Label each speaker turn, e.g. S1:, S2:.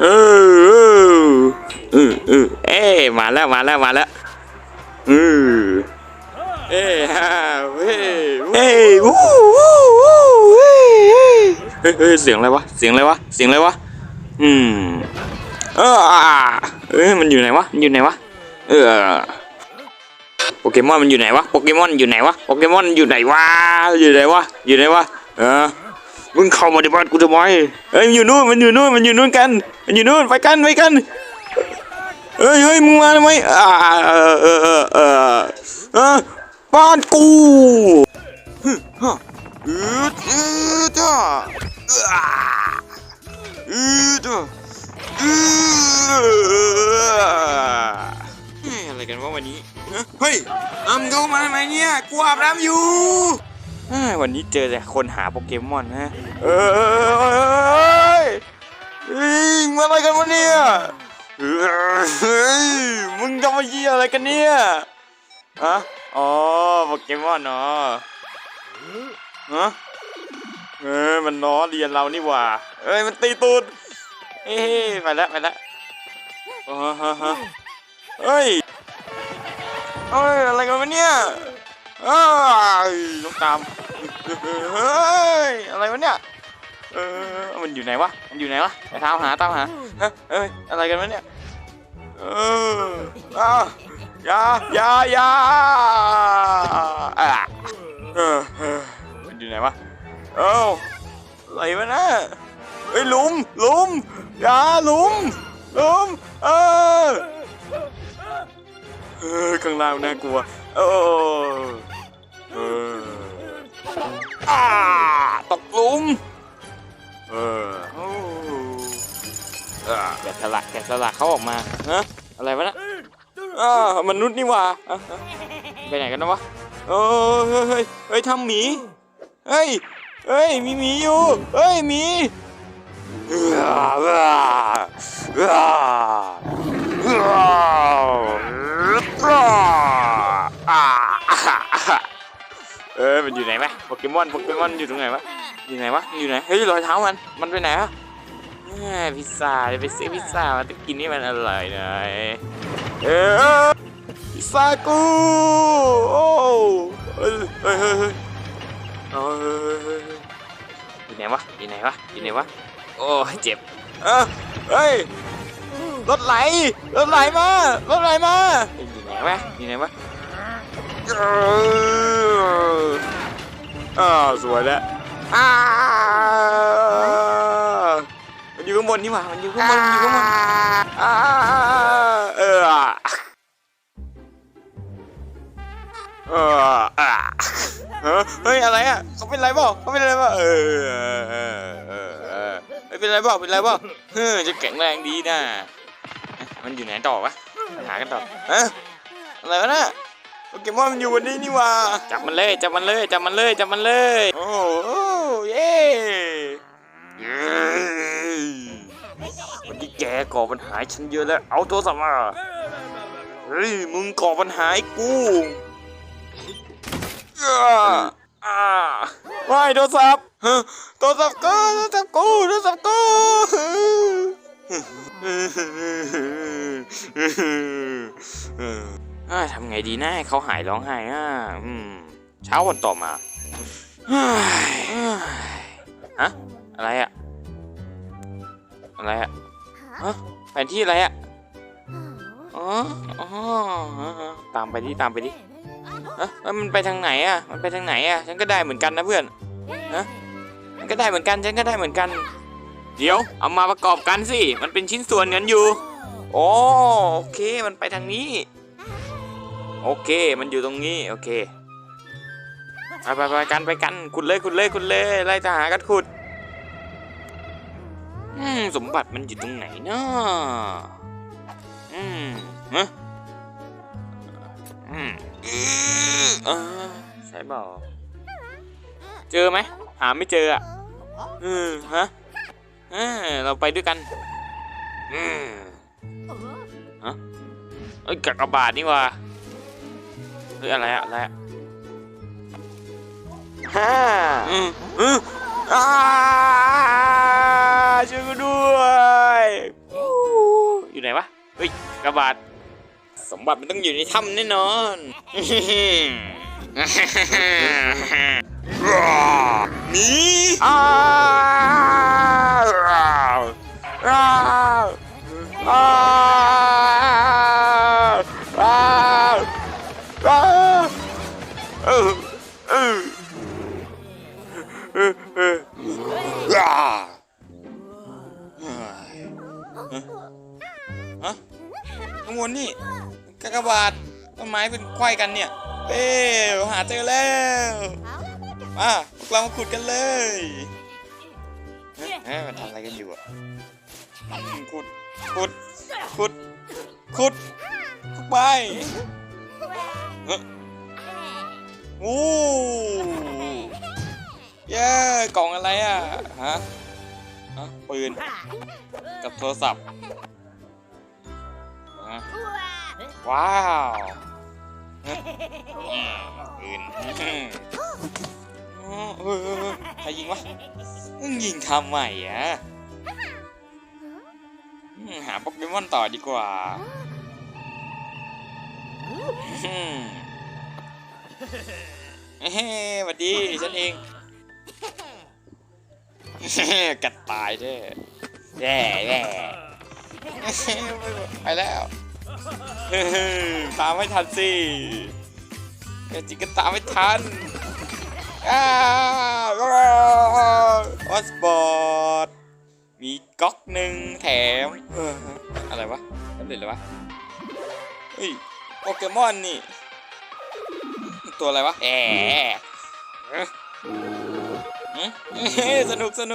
S1: เออเออเออเอ้มาแล้วมาแล้วมาแล้วเออเอ้ฮ่าเฮ้เฮ้วู้วู้วู้เฮ้เฮ้ยเฮ้ยเสียงอะไรวะเสียงอะไรวะเสียงอะไรวะอืมเออเอ้ยมันอยู่ไหนวะมันอยู่ไหนวะเออโปเกมอนมันอยู่ไหนวะโปเกมอนอยู่ไหนวะโปเกมอนอยู่ไหนวะอยู่ไหนวะอยู่ไหนวะเออ มึงเข้ามาในบ้านกูทำไมเอ้ยมันอยู่นู่นมันอยู่นู่นมันอยู่นู่นกัน มันอยู่นู่นไปกันไปกันเฮ้ยเฮ้ยมึงมาทำไมอ่าเออเออเออเออเออบ้านกูฮึฮะอืดอืดจ้าอ่าอืดจ้าอืดเฮ้ยอะไรกันวะวันนี้เฮ้ยอ้ำเข้ามาทำไมเนี่ยกูอาบน้ำอยู่ วันนี้เจอแต่คนหาโปเกมอนฮะ เอ้ยเฮ้ยมาอะไรกันวะเนี่ยเฮ้ยมึงจะมาเยี่ยอะไรกันเนี่ยฮะอ๋อโปเกมอนเนาะฮะเออมันล้อเรียนเรานี่หว่า เอ้ยมันตีตูดเอ้ยไปแล้วไปแล้วอ๋อฮะฮะเฮ้ยเอ้ยอะไรกันวะเนี่ย เอ้ยต้องตามเฮ้ยอะไรวะเนี่ยเออมันอยู่ไหนวะมันอยู่ไหนวะไปตามหาตามหาเฮ้ยเอ้ยอะไรกันวะเนี่ยเอออะอยายายาอะเออเออมันอยู่ไหนวะเอ้าอะไรวะนะเฮ้ยลุมลุมยาลุมลุมเออเออข้างล่างน่ากลัว ออเอออาตกหลุมเออโอ้อ่าแกะสลักแกะสลักเขาออกมาฮะอะไรวะนะอ่ามนุษย์นี่หว่าอะอะไปไหนกันนะวะเออเฮ้ยเฮ้ยเฮ้ยทำหมีเฮ้ยเฮ้ยมีหมีอยู่เฮ้ยหมีอ่าอ่าอ่าอ่าอ่าอ่า เออมันอยู่ไหนวะโปเกมอนโปเกมอนอยู่ตรงไหนวะอยู่ไหนวะอยู่ไหนเฮ้ยรอยเท้ามันมันไปไหนอะแหมพิซซ่าไปซื้อพิซซ่ามาจะกินให้มันอร่อยหน่อยเออพิซซ่ากูโอ้เฮ้ยเฮ้ยเฮ้ยอยู่ไหนวะอยู่ไหนวะอยู่ไหนวะโอ้ยเจ็บเออเฮ้ยรถไหลรถไหลมารถไหลมาอยู่ไหนวะอยู่ไหนวะ อออ่าสวยแล้วอ่ามันอยู่ข้างบนนี่หว่ามันอยู่ข้างบนมันอยู่ข้างบนอ่าเออเอออ่าเฮ้ยเฮ้ยอะไรอะเขาเป็นไรเปล่าเขาเป็นไรเปล่าเออเออเออเออเป็นไรเปล่าเป็นไรเปล่าเฮ้ยจะแข็งแรงดีนะมันอยู่ไหนต่อวะหากันต่อเอะอะไรวะน่ะ โปเกมอนมันอยู่บนนี้นี่หว่าจับมันเลยจับมันเลยจับมันเลยจับมันเลย โอ้โอ้เย้เย้วันนี้แกก่อปัญหาให้ฉันเยอะแล้ว เอาโทรศัพท์มาเฮ้ยมึงก่อปัญหาให้กูอ่าอ่าไม่โทรศัพท์ฮะโทรศัพท์กูโทรศัพท์กูโทรศัพท์กูเอ้ย ทำไงดีนะเขาหายร้องไห้อะเช้าวันต่อมาฮะอะไรอะอะไรอะฮะแผนที่อะไรอะอ๋ออ๋อตามไปดิตามไปดิฮะมันไปทางไหนอะมันไปทางไหนอะฉันก็ได้เหมือนกันนะเพื่อนฮะมันก็ได้เหมือนกันฉันก็ได้เหมือนกัน เดี๋ยวเอามาประกอบกันสิมันเป็นชิ้นส่วนกันอยู่โอโอเคมันไปทางนี้ โอเค มันอยู่ตรงนี้โอเคไปไปไปกันไปกันขุดเลยขุดเลยขุดเลยไล่ทหารกันขุดสมบัติมันอยู่ตรงไหนเนาะอืมฮะอืมอื้อเออใช่เปล่าเจอไหมหาไม่เจออะอืมฮะเออเราไปด้วยกันอืมฮะเอ้ยกากบาทนี่ว่า เฮ้ยอะไรอะอะไรอะฮ่าอืมอืมอ่าช่วยกูด้วยเฮ้ยกระบาดสมบัติมันต้องอยู่ในถ้ำแน่นอนหนีอ้าวอ้าวอ้าวอ้าว ฮะข้างบนนี่กากบาทต้นไม้เป็นไขว้กันเนี่ยเอ้หาเจอแล้วมาพวกเรามาขุดกันเลยเอ๊ะเอ๊ะมันทำอะไรกันอยู่อะขุดขุดขุดขุดขุดไปเอ๊ะโอ้ น กับโทรศัพท์ฮะว้าวฮะอืมปืนอืมอ๋อเออเออเออใครยิงวะมึงยิงทำใหม่อะอืมหาโปเกมอนต่อดีกว่าอืมเฮ้สวัสดี ฉันเอง กัดตายเด้อแย่แย่ไปแล้วตามไม่ทันสิจริงก็ตามไม่ทันอ้าวออสบอร์ดมีก๊อกหนึ่งแถมอะไรวะนั่นเลยเหรอวะเฮ้ยโปเกมอนนี่ ตัวอะไรวะแอะสนุกสนุก